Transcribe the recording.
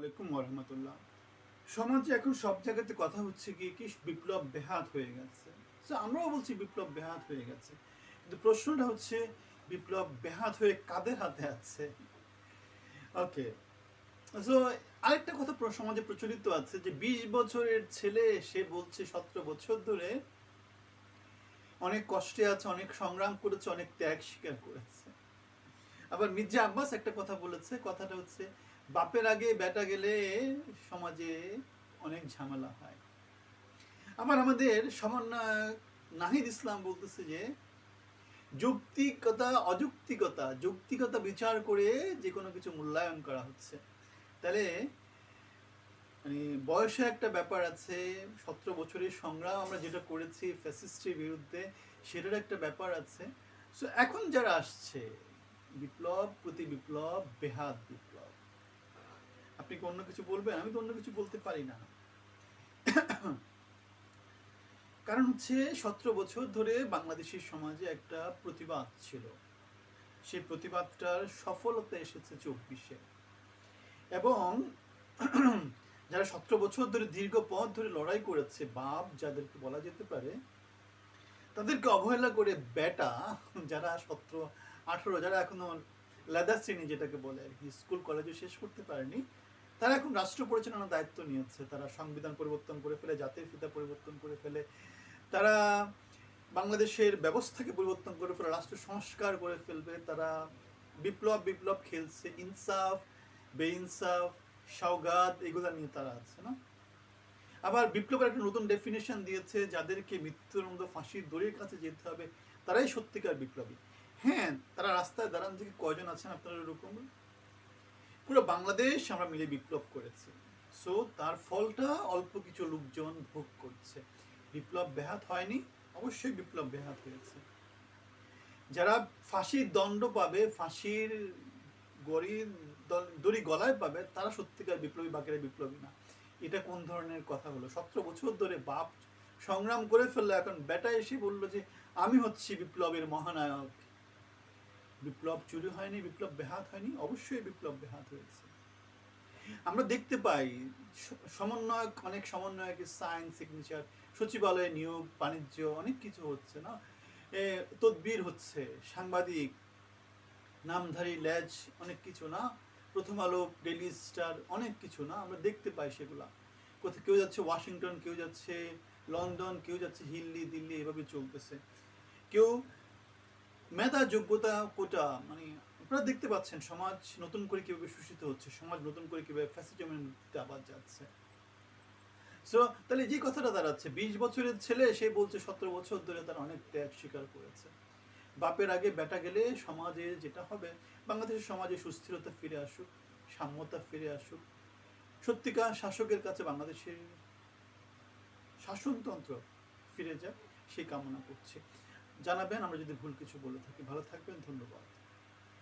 আলাইকুম সমাজে এখন সব জায়গাতে কথা হচ্ছে কি বিপ্লব হয়ে গেছে। So, আমরাও বলছি বিপ্লব হয়ে গেছে। কিন্তু প্রশ্নটা হচ্ছে বিপ্লব হয়ে কাদের হাতে আছে? ওকে সো আরেকটা কথা সমাজে প্রচলিত আছে যে বিশ বছরের ছেলে সে বলছে সতেরো বছর ধরে অনেক কষ্টে আছে অনেক সংগ্রাম করেছে অনেক ত্যাগ স্বীকার করেছে। আবার মির্জা আব্বাস একটা কথা বলেছে কথাটা হচ্ছে বাপের আগে বেটা গেলে সমাজে অনেক ঝামেলা হয়। আবার আমাদের সমন্বয়ক নাহিদ ইসলাম বলতেছে যে, যৌক্তিকতা, অযৌক্তিকতা, যৌক্তিকতা বিচার করে যে কোনো কিছু মূল্যায়ন করা হচ্ছে। তাহলে মানে বয়সে একটা ব্যাপার আছে, সতেরো বছরের সংগ্রাম আমরা যেটা করেছি ফ্যাসিস্টের বিরুদ্ধে, সেটার একটা ব্যাপার আছে। সো এখন যারা আসছে, বিপ্লব প্রতি বিপ্লব, বেহাত বিপ্লব। আপনি কি অন্য কিছু বলবেন? আমি তো অন্য কিছু বলতে পারি না। কারণ হচ্ছে সতেরো বছর ধরে বাংলাদেশের সমাজে একটা প্রতিবাদ ছিল। সেই প্রতিবাদটার সফলতা এসেছে চব্বিশে। এবং যারা সতেরো বছর ধরে দীর্ঘ পথ ধরে লড়াই করেছে, বাপ যাদেরকে বলা যেতে পারে, তাদেরকে অবহেলা করে বেটা যারা সতেরো, আঠেরো, যারা এখনও লেদার শ্রেণি যেটাকে বলে আর কি, স্কুল কলেজে শেষ করতে পারেনি তারা এখন রাষ্ট্র পরিচালনার দায়িত্ব নিয়েছে। তারা সংবিধান পরিবর্তন করে ফেলে, জাতির ফিতা পরিবর্তন করে ফেলে। তারা বাংলাদেশের ব্যবস্থাকে পরিবর্তন করে ফেলে, রাষ্ট্র সংস্কার করে ফেলবে। তারা বিপ্লব বিপ্লব খেলছে। ইনসাফ, বেইনসাফ, সওগাত, এগুলো নিয়ে তারা আছে, না? আবার বিপ্লবের একটা নতুন ডেফিনেশন দিয়েছে, যাদেরকে মৃত্যুদণ্ড ফাঁসির দড়ির কাছে যেতে হবে, তারাই সত্যিকার বিপ্লবী। হ্যাঁ তারা রাস্তায় দাঁড়ান থেকে কয়জন আছেন আপনারা এরকম? পুরো বাংলাদেশ আমরা মিলে বিপ্লব করেছি। সো তার ফলটা অল্প কিছু লোকজন ভোগ করছে। বিপ্লব ব্যাহাত হয়নি, অবশ্যই বিপ্লব ব্যাহাত হয়েছে। যারা ফাঁসির দণ্ড পাবে, ফাঁসির গড়ি, দড়ি গলায় পাবে, তারা সত্যিকার বিপ্লবী, বাকিরা বিপ্লবী না। এটা কোন ধরনের কথা হলো? সতেরো বছর ধরে বাপ সংগ্রাম করে ফেলল, এখন বেটা এসে বলল যে, আমি হচ্ছি বিপ্লবের মহানায়ক। বিপ্লব চুরি হয়নি, বিপ্লব বেহাত হয়নি, অবশ্যই বিপ্লব বেহাত হয়েছে। আমরা দেখতে পাই সমন্বয়ক, অনেক সমন্বয়কের সাইন সিগনেচার সচিবালয়ে নিয়োগ, বাণিজ্য, অনেক কিছু হচ্ছে, না? তদবির হচ্ছে, সাংবাদিক, নামধারী ল্যাজ অনেক কিছু, না? প্রথম আলো ডেলি স্টার অনেক কিছু, না? আমরা দেখতে পাই সেগুলা। কোথাও কেউ যাচ্ছে ওয়াশিংটন কেউ যাচ্ছে লন্ডন কেউ যাচ্ছে হিল্লি দিল্লি এভাবে চলতেছে। কেউ মেধা যোগ্যতা কোটা মানে আপনারা দেখতে পাচ্ছেন সমাজ নতুন করে কীভাবে শোষিত হচ্ছে, সমাজ নতুন করে কীভাবে ফ্যাসিজমের মধ্যে আবার যাচ্ছে। সো তাহলে যে কথাটা দাঁড়াচ্ছে, বিশ বছরের ছেলে, সে বলছে সতেরো বছর ধরে তার অনেক ত্যাগ স্বীকার করেছে। বাপের আগে বেটা গেলে সমাজে যেটা হবে, বাংলাদেশের সমাজে সুস্থিরতা ফিরে আসুক, সাম্যতা ফিরে আসুক। সত্যিকার শাসকের কাছে বাংলাদেশের শাসনতন্ত্র ফিরে যাক সেই কামনা করছি। জানাবেন আমরা যদি ভুল কিছু বলে থাকি। ভালো থাকবেন ধন্যবাদ।